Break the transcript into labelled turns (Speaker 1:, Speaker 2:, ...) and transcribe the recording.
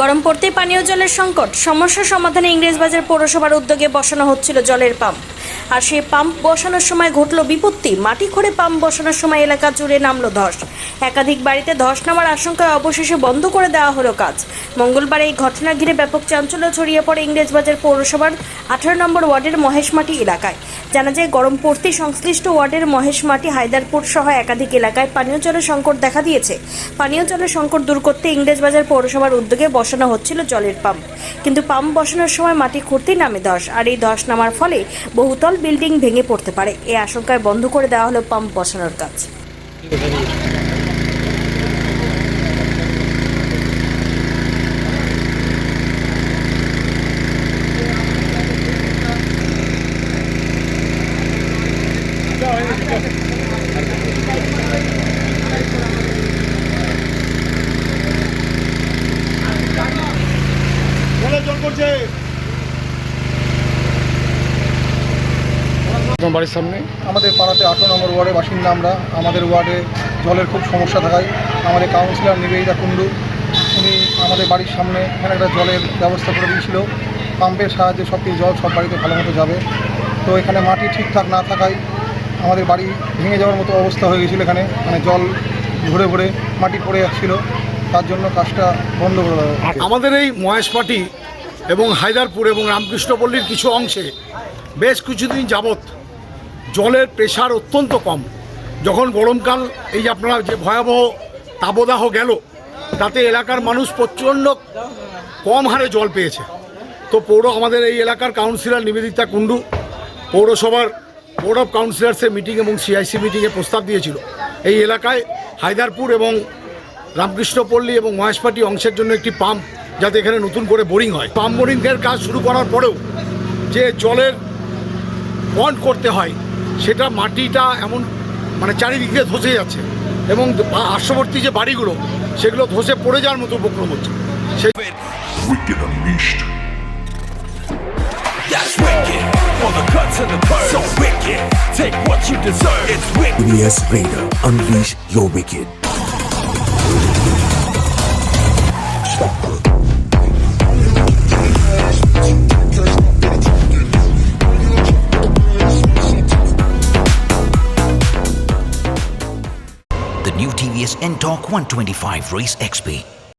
Speaker 1: গরম পড়তেই পানীয় জলের সংকট। সমস্যা সমাধানে ইংরেজবাজার পৌরসভার উদ্যোগে বসানো হচ্ছিল জলের পাম্প। আর সেই পাম্প বসানোর সময় ঘটল বিপত্তি। মাটি খোঁড়ে পাম্প বসানোর সময় এলাকা জুড়ে নামলো ধস। একাধিক বাড়িতে ধস নামার আশঙ্কায় অবশেষে বন্ধ করে দেওয়া হলো কাজ। মঙ্গলবার এই ঘটনা ঘিরে ব্যাপক চাঞ্চল্য ছড়িয়ে পড়ে ইংরেজবাজার পৌরসভার আঠারো নম্বর ওয়ার্ডের মহেশমাটি এলাকায়। জানা যায় গরম পড়তেই সংশ্লিষ্ট ওয়ার্ডের মহেশমাটি হায়দারপুর সহ একাধিক এলাকায় পানীয় জলের সংকট দেখা দিয়েছে। পানীয় জলের সংকট দূর করতে ইংরেজবাজার পৌরসভার উদ্যোগে বসানো হচ্ছিল জলের পাম্প। কিন্তু পাম্প বসানোর সময় মাটি খুঁড়তেই নামে ধস। আর এই ধস নামার ফলে বহুতল বিল্ডিং ভেঙে পড়তে পারে। এই আশঙ্কায় বন্ধ করে দেওয়া হলো পাম্প বসানোর কাজ।
Speaker 2: করছে
Speaker 3: আপনার বাড়ির সামনে?
Speaker 2: আমাদের পাড়াতে আঠারো নম্বর ওয়ার্ডে বাসিন্দা আমরা। আমাদের ওয়ার্ডে জলের খুব সমস্যা থাকায় আমাদের কাউন্সিলর নিবেদিতা কুণ্ডু উনি আমাদের বাড়ির সামনে এখানে একটা জলের ব্যবস্থা করে দিয়েছিল। পাম্পের সাহায্যে সব কিছু জল সব বাড়িতে ভালো মতো যাবে। তো এখানে মাটি ঠিকঠাক না থাকায় আমাদের বাড়ি ভেঙে যাওয়ার মতো অবস্থা হয়ে গেছিল এখানে। মানে জল ভরে ভরে মাটি পড়ে যাচ্ছিল তার জন্য কাজটা বন্ধ করে দেওয়া
Speaker 3: আমাদের এই মহেশ মহেশপাটি এবং হায়দারপুর এবং রামকৃষ্ণপল্লীর কিছু অংশে বেশ কিছুদিন যাবৎ জলের প্রেশার অত্যন্ত কম। যখন গরমকাল, এই যে আপনারা যে ভয়াবহ তাবদাহ গেল, তাতে এলাকার মানুষ প্রচণ্ড কম হারে জল পেয়েছে। তো পৌর, আমাদের এই এলাকার কাউন্সিলর নিবেদিতা কুণ্ডু, পৌরসভার বোর্ড অফ কাউন্সিলর্সের মিটিং এবং সিআইসি মিটিংয়ে প্রস্তাব দিয়েছিল। এই এলাকায় হায়দারপুর এবং রামকৃষ্ণপল্লী এবং মহেশপাটি অংশের জন্য একটি পাম্প, যাতে এখানে নতুন করে বোরিং হয়। পাম্প বোরিংয়ের কাজ শুরু করার পরেও যে জলের বন্ড করতে হয় সেটা মাটিটা এমন মানে চারিদিকে ধসে যাচ্ছে এবং পার্শ্ববর্তী যে বাড়িগুলো সেগুলো ধসে পড়ে যাওয়ার মতো উপক্রম হচ্ছে। সেই
Speaker 4: Wicked
Speaker 5: unleash your wicked.
Speaker 6: New TVS N-Torque 125 Race XP.